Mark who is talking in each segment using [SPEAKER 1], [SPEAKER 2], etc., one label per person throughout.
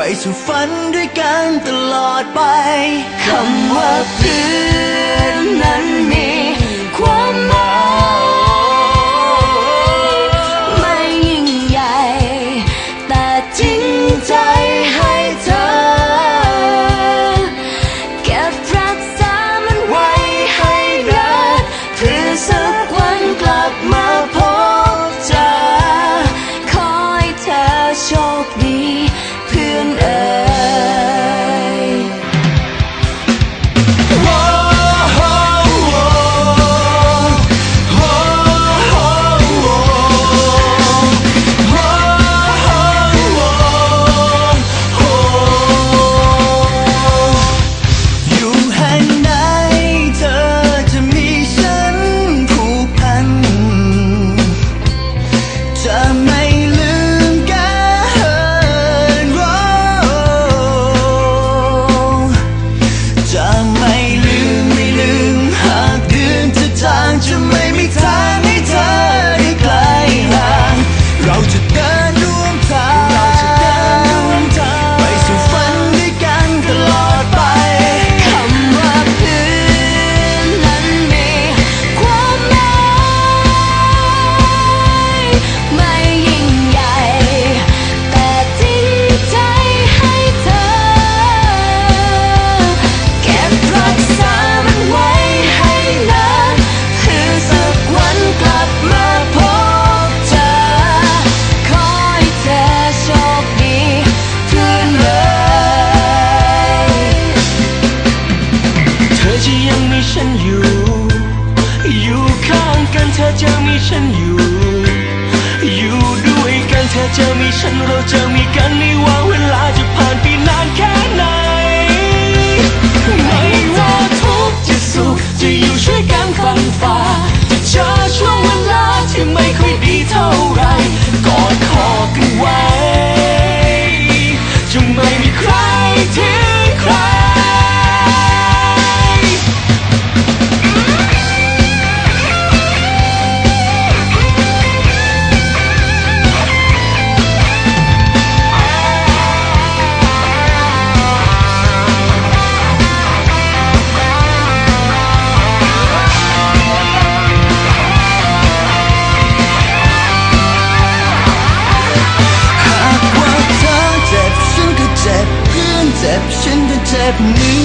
[SPEAKER 1] ไปสู่ฝันด้วยกันตลอดไป
[SPEAKER 2] คำว่าเพื่อน Let me.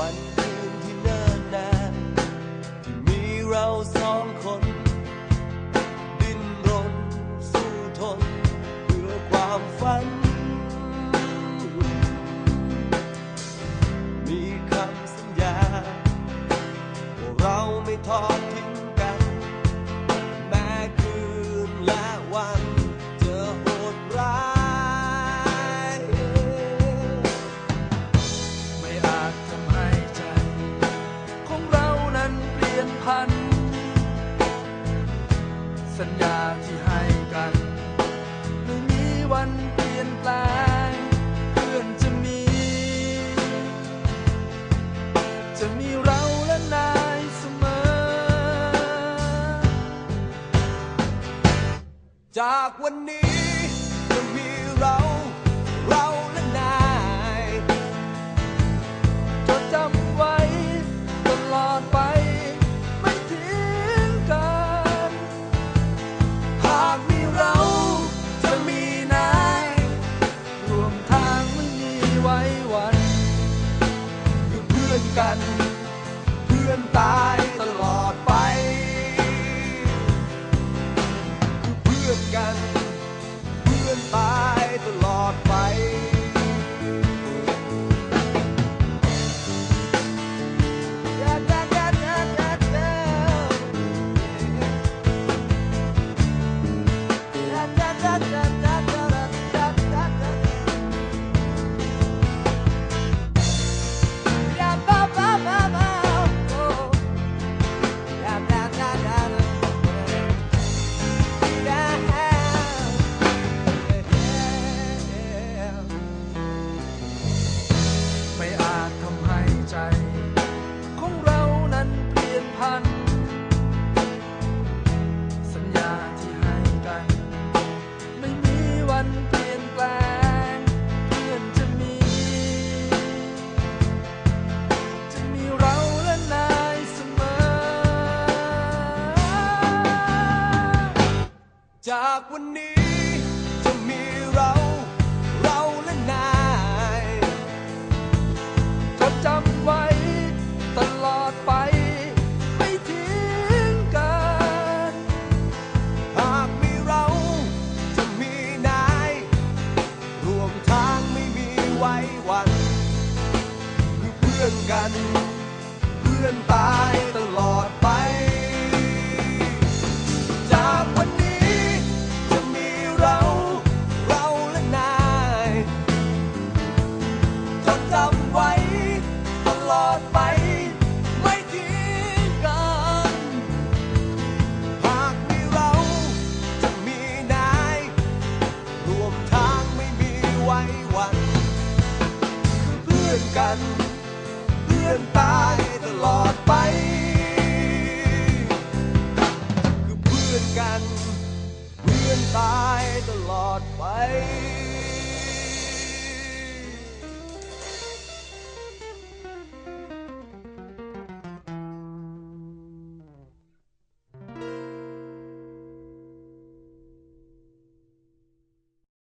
[SPEAKER 2] one. ากวันนี้
[SPEAKER 1] จะมีเรา เรา
[SPEAKER 2] และ
[SPEAKER 1] นายจดจำ
[SPEAKER 2] ไว้
[SPEAKER 3] ตลอดไป ไม่ทิ้งกัน หากมีเราจะมีนายรวมทางไม่มีไว้วันอยู่
[SPEAKER 4] เพื่อนกันา
[SPEAKER 3] กวันนี้